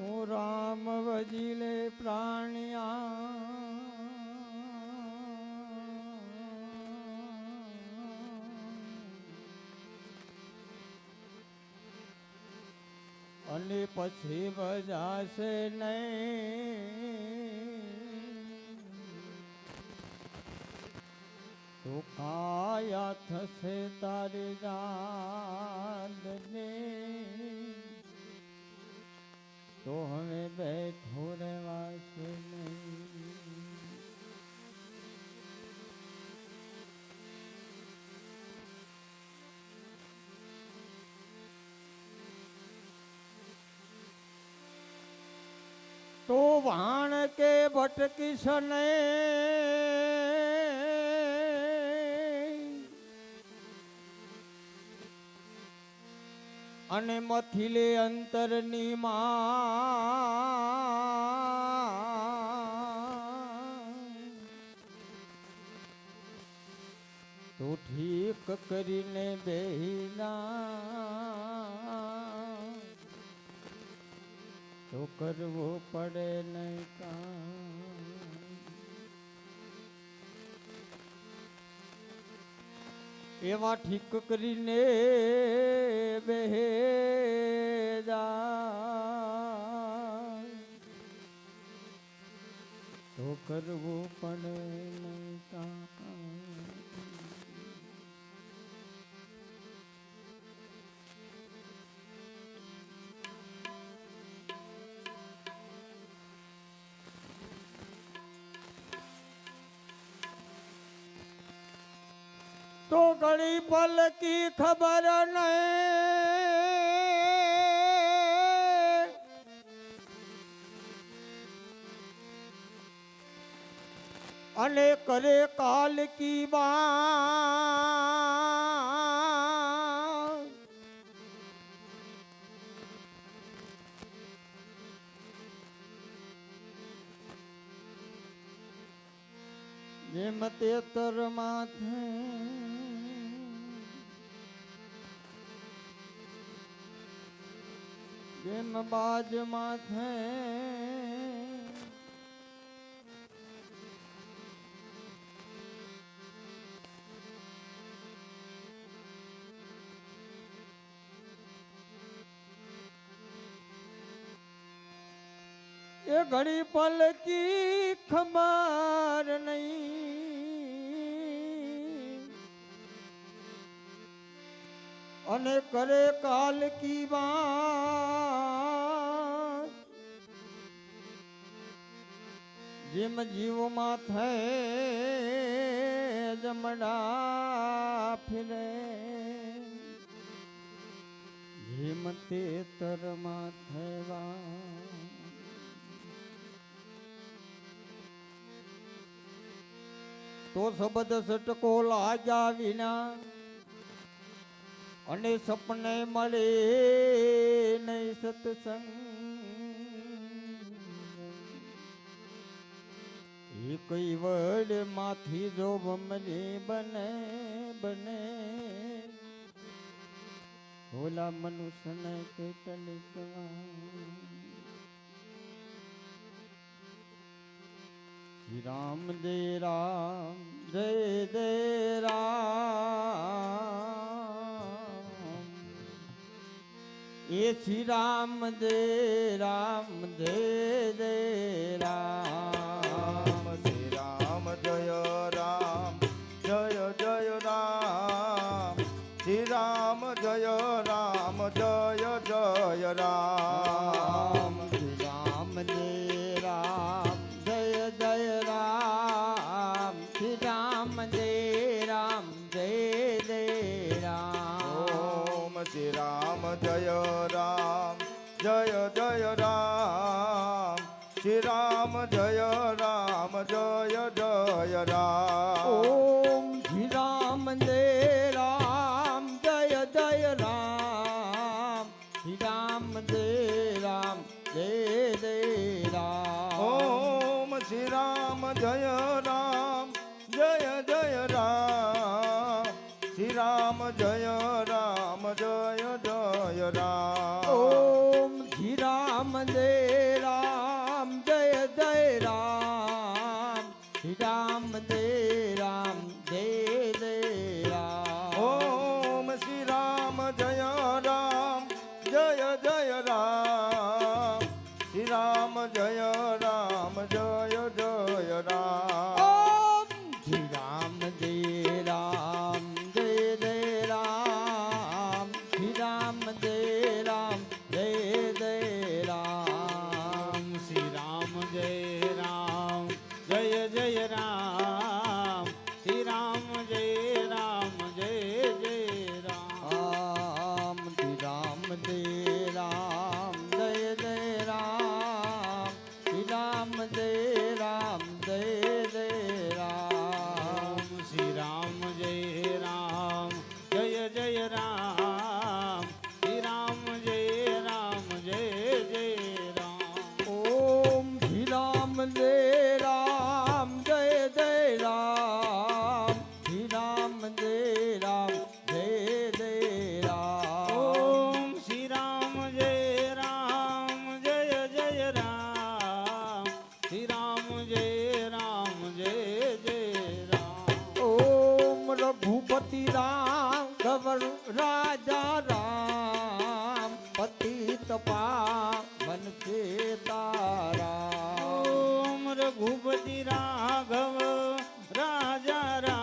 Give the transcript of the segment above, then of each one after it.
તું રામ વજીલે પ્રાણિયા. અને પછી બજાશે નહીં. તો કાયા થશે તારી જાનને તો હવે બેઠો રહેવાશે નહીં તો વાણ કે ભટકીશ નહીં અને મથિલે અંતરની માં તો ઠીક કરીને બેના તો કરવો પડે નહીં કામ. એવા ઠીક કરીને બે તો કરવું પડે નહીં તો ઘડી પલકી ખબર નહીં અને કરે કાલ કી જેમ તેતર માથે જેમ બાજ માથે. એ ઘડી પલકી ખમાર નહીં. અને કરે કાલ કી વાત જેમ જીવમાં થઈ જમડા ફિરે જેમ તે તરમાં થવા તો શબ્દ સટકો લાગ્યા વિના અને સપને મળે નહીં સત્સંગ કઈ વડ માથી જો બમરી બને બને. ભોલા મનુષ્યને કેટલી શ્રી રામ જય રામ, જય જય રામ. એ શ્રી રામ જય રામ, જય જય રામ. જય રામ જય જય રામ. શ્રી રામ જય રામ જય જય રામ. શ્રી રામ જય રામ જય જય રામ. ઓમ શ્રી રામ જય રામ જય જય રામ. શ્રી રામ જય રામ જય જય રામ. ઓમ શ્રી રામ જય રામ. જય જય રામ. ઓમ શ્રી રામ જય ભૂપતિ રામ ગવર રાજા રામ પતિ તપા મન કે તારા ઓમ રઘુપતિ રાઘવ રાજા રામ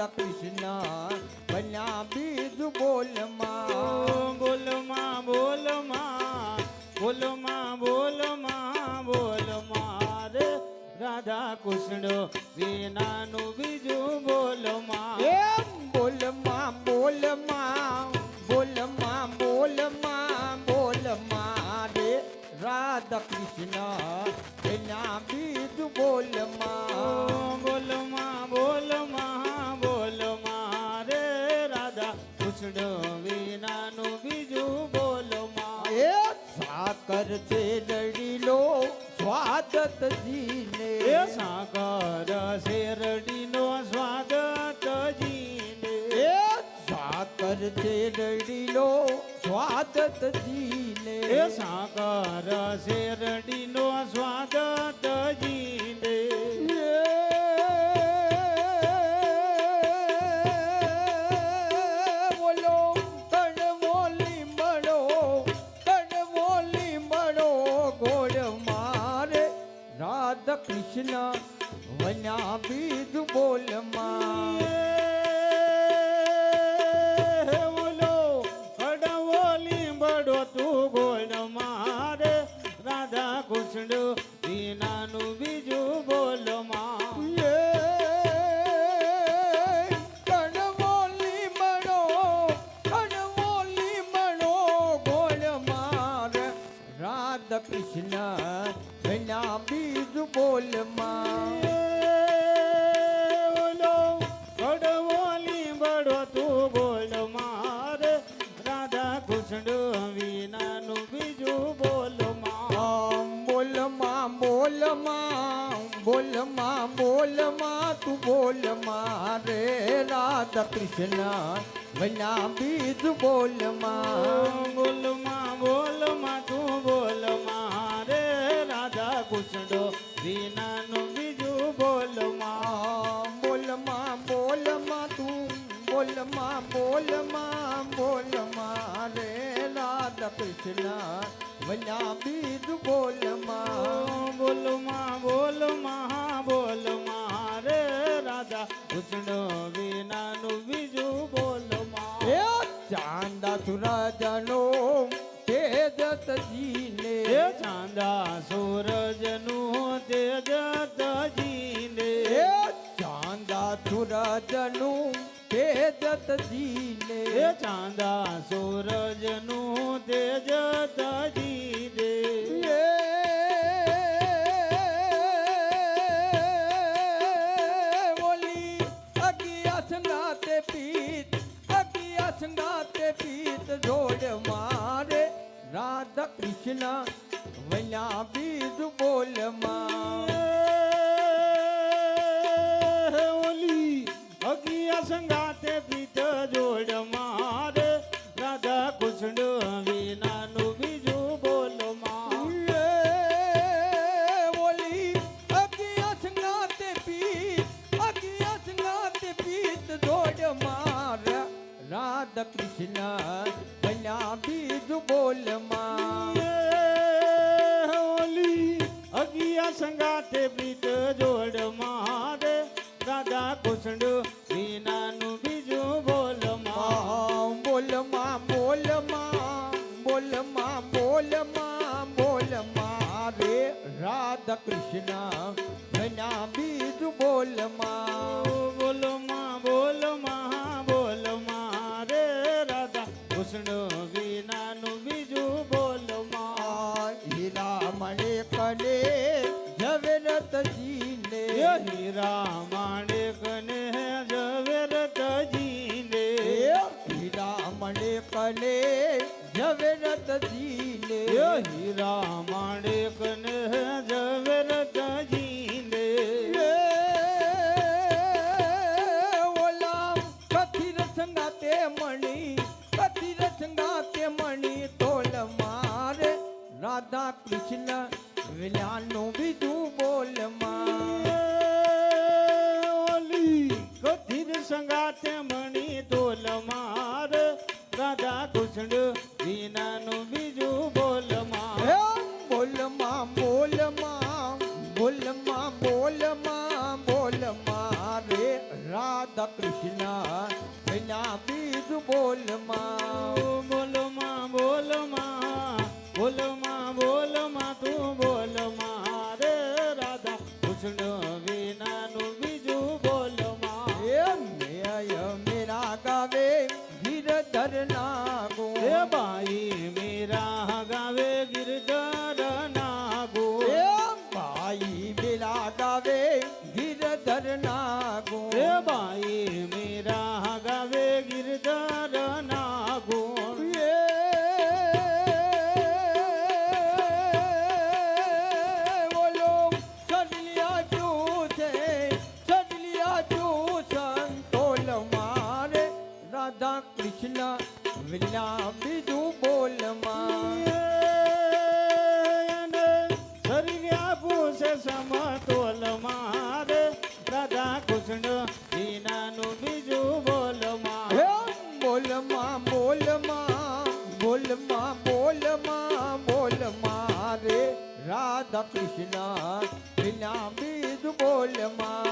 રાધા કૃષ્ણ બન્યા બીજ બોલમાં બોલમાં બોલમાં બોલમાં બોલમાં બોલમાં રે રાધા કૃષ્ણ વિનાનું છે રડીલો સ્વાદતજીને એ સાગર છે રડીનો સ્વાદતજીને એ સાગર છે રડીલો સ્વાદતજીને એ સાગર છે રડીનો સ્વાદ રાધ કૃષ્ણ ઘણા બીજ બોલમાં. બોલો બડવોલી બડો તું બોલ મારે. રાધા કૃષ્ણ વિનાનું બીજું બોલમાં બોલમાં બોલમાં બોલમાં બોલમાં તું બોલ મારે. રાધા કૃષ્ણ વના બીજ બોલમાં બોલમાં બોલ બોલમાં તું બોલમાં રે રાધા ગુસડો વીનાનું બીજું બોલમાં બોલમાં બોલમાં તું બોલમાં બોલમાં બોલમાં રે રાધા કૃષ્ણ. વલ્યા બીજ બોલમાં બોલમાં બોલમાં બોલમાં રે રાધા ગુસડો વીનાનું બીજું બોલમાં ચાંદા સુરાજનો ચાંદા સૂરજનું તેજ તજીને. ચાંદા સૂરજનું તેજ તજીને. ચાંદા સૂરજનું તેજ તજીને. પીત અગિયાસ નાતે પીત જોડ મારે રાધા કૃષ્ણ બોલ્યા બીજ બોલમાં ઓલી અગિયા સંગાતે પીત જોડ મારે રાધા કૃષ્ણ વિનાનું બીજું બોલમાં ઓલી અગિયા સંગાતે પીત અગિયા સંગાતે પીત જોડ મારે રાધા કૃષ્ણ ભલ્યા બીજ બોલમાં હીરા માણેક ને જવેરત જીને ઓલા કથિર સંગાતે મણી, કથિર સંગાતે મણી તોલ મારે રાધા કૃષ્ણ વિલાન शरण मा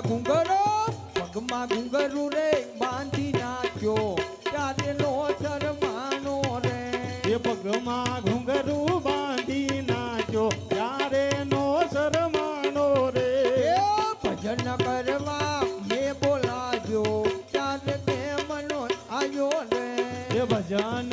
પગમાં ઘૂંઘરો પગમાં ઘૂંઘરું રે બાંધી નાખ્યો. ત્યારે નો શરમાનો રે. એ પગમાં ઘૂંઘરું બાંધી નાખ્યો. ત્યારે નો શરમાનો રે? ભજન કરવા મેં બોલાવ્યો. ત્યારે તે મનો આવ્યો રે. ભજન